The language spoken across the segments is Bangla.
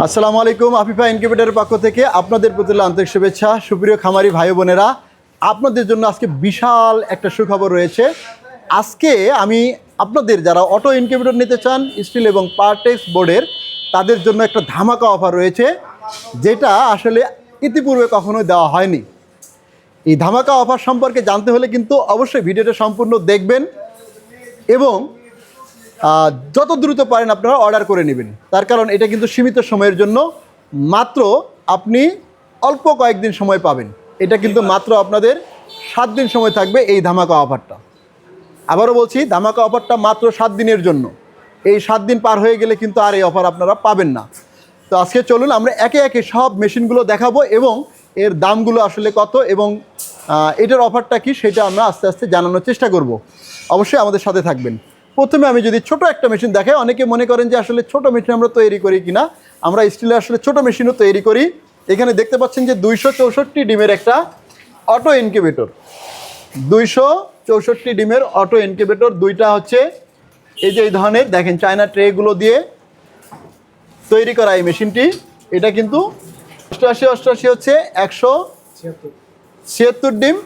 আসসালামু আলাইকুম, আফিফা ইনকিউবেটারের পক্ষ থেকে আপনাদের প্রতি আন্তরিক শুভেচ্ছা। সুপ্রিয় খামারি ভাই বোনেরা, আপনাদের জন্য আজকে বিশাল একটা সুখবর রয়েছে। আজকে আমি আপনাদের যারা অটো ইনকিউবেটর নিতে চান, স্টিল এবং পারটেক্স বোর্ডের, তাদের জন্য একটা ধামাকা অফার রয়েছে, যেটা আসলে ইতিপূর্বে কখনোই দেওয়া হয়নি। এই ধামাকা অফার সম্পর্কে জানতে হলে কিন্তু অবশ্যই ভিডিওটা সম্পূর্ণ দেখবেন এবং যত দ্রুত পারেন আপনারা অর্ডার করে নেবেন। তার কারণ এটা কিন্তু সীমিত সময়ের জন্য। মাত্র আপনি অল্প কয়েকদিন সময় পাবেন। এটা কিন্তু মাত্র আপনাদের সাত দিন সময় থাকবে এই ধামাকা অফারটা। আবারও বলছি, ধামাকা অফারটা মাত্র সাত দিনের জন্য। এই সাত দিন পার হয়ে গেলে কিন্তু আর এই অফার আপনারা পাবেন না। তো আজকে চলুন, আমরা একে একে সব মেশিনগুলো দেখাবো এবং এর দামগুলো আসলে কত এবং এটার অফারটা কি সেটা আমরা আস্তে আস্তে জানানোর চেষ্টা করব। অবশ্যই আমাদের সাথে থাকবেন। প্রথমে আমি যদি ছোট একটা মেশিন দেখাই, অনেকে মনে করেন যে আসলে ছোট মেশিন আমরা তৈরি করি কিনা। আমরা স্টিলের আসলে ছোট মেশিনও তৈরি করি। এখানে দেখতে পাচ্ছেন যে দুইশো চৌষট্টি ডিমের একটা অটো ইনকিউবেটর দুইশো চৌষট্টি ডিমের অটো ইনকিউবেটর দুইটা হচ্ছে এই যে এই ধরনের, দেখেন চায়না ট্রেগুলো দিয়ে তৈরি করা এই মেশিনটি এটা কিন্তু অষ্টআশি অষ্টআশি হচ্ছে একশো ছিয়াত্তর। ডিম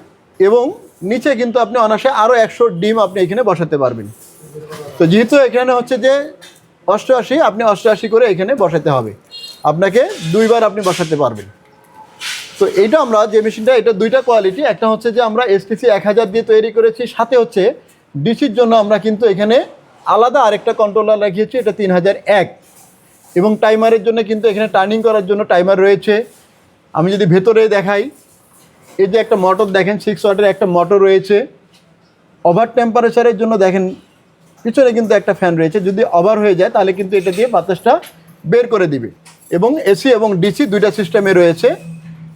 এবং নিচে কিন্তু আপনি অনায়াসে আরও একশো ডিম আপনি এখানে বসাতে পারবেন। তো যেহেতু এখানে হচ্ছে যে অষ্টআশি, আপনি অষ্টআশি করে এখানে বসাতে হবে। আপনাকে দুইবার আপনি বসাতে পারবেন। তো এইটা আমরা যে মেশিনটা, এটা দুইটা কোয়ালিটি একটা হচ্ছে যে আমরা এসটিসি এক হাজার দিয়ে তৈরি করেছি, সাথে হচ্ছে ডিসির জন্য আমরা কিন্তু এখানে আলাদা আরেকটা কন্ট্রোলার লাগিয়েছি, এটা তিন হাজার এক। এবং টাইমারের জন্য কিন্তু এখানে টার্নিং করার জন্য টাইমার রয়েছে। আমি যদি ভেতরে দেখাই, এই যে একটা মোটর দেখেন সিক্স ওয়াটের একটা মোটর রয়েছে। ওভার টেম্পারেচারের জন্য দেখেন পিছনে কিন্তু একটা ফ্যান রয়েছে। যদি ওভার হয়ে যায়, তাহলে কিন্তু এটা দিয়ে বাতাসটা বের করে দিবে। এবং এসি এবং ডিসি দুইটা সিস্টেমে রয়েছে।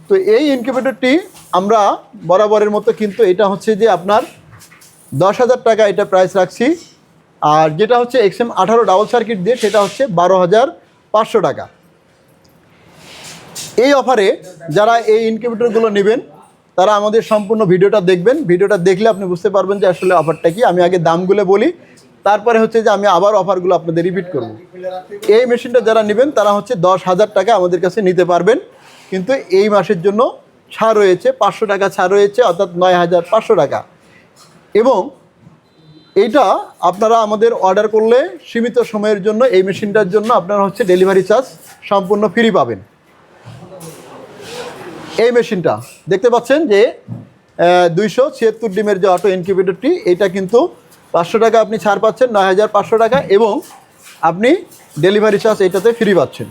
তো এই ইনকিউবেটরটি আমরা বরাবরের মতো কিন্তু এটা হচ্ছে যে আপনার দশ হাজার টাকা এটা প্রাইস রাখছি। আর যেটা হচ্ছে এক্সএম আঠারো ডাবল সার্কিট দিয়ে, সেটা হচ্ছে বারো হাজার পাঁচশো টাকা। এই অফারে যারা এই ইনকিউবেটরগুলো নেবেন, তারা আমাদের সম্পূর্ণ ভিডিওটা দেখবেন। ভিডিওটা দেখলে আপনি বুঝতে পারবেন যে আসলে অফারটা কি। আমি আগে দামগুলো বলি। তারপরে হচ্ছে যে আমি আবার অফারগুলো আপনাদের রিপিট করব। এই মেশিনটা যারা নেবেন, তারা হচ্ছে দশ হাজার টাকা আমাদের কাছে নিতে পারবেন। কিন্তু এই মাসের জন্য ছাড় রয়েছে, পাঁচশো টাকা ছাড় রয়েছে, অর্থাৎ নয় হাজার পাঁচশো টাকা। এবং এইটা আপনারা আমাদের অর্ডার করলে সীমিত সময়ের জন্য এই মেশিনটার জন্য আপনারা হচ্ছে ডেলিভারি চার্জ সম্পূর্ণ ফ্রি পাবেন। এই মেশিনটা দেখতে পাচ্ছেন যে দুইশো ছিয়াত্তর ডিমের যে অটো ইনকিউবেটরটি এটা কিন্তু পাঁচশো টাকা আপনি ছাড় পাচ্ছেন, নয় হাজার পাঁচশো টাকা এবং আপনি ডেলিভারি চার্জ এটাতে ফ্রি পাচ্ছেন।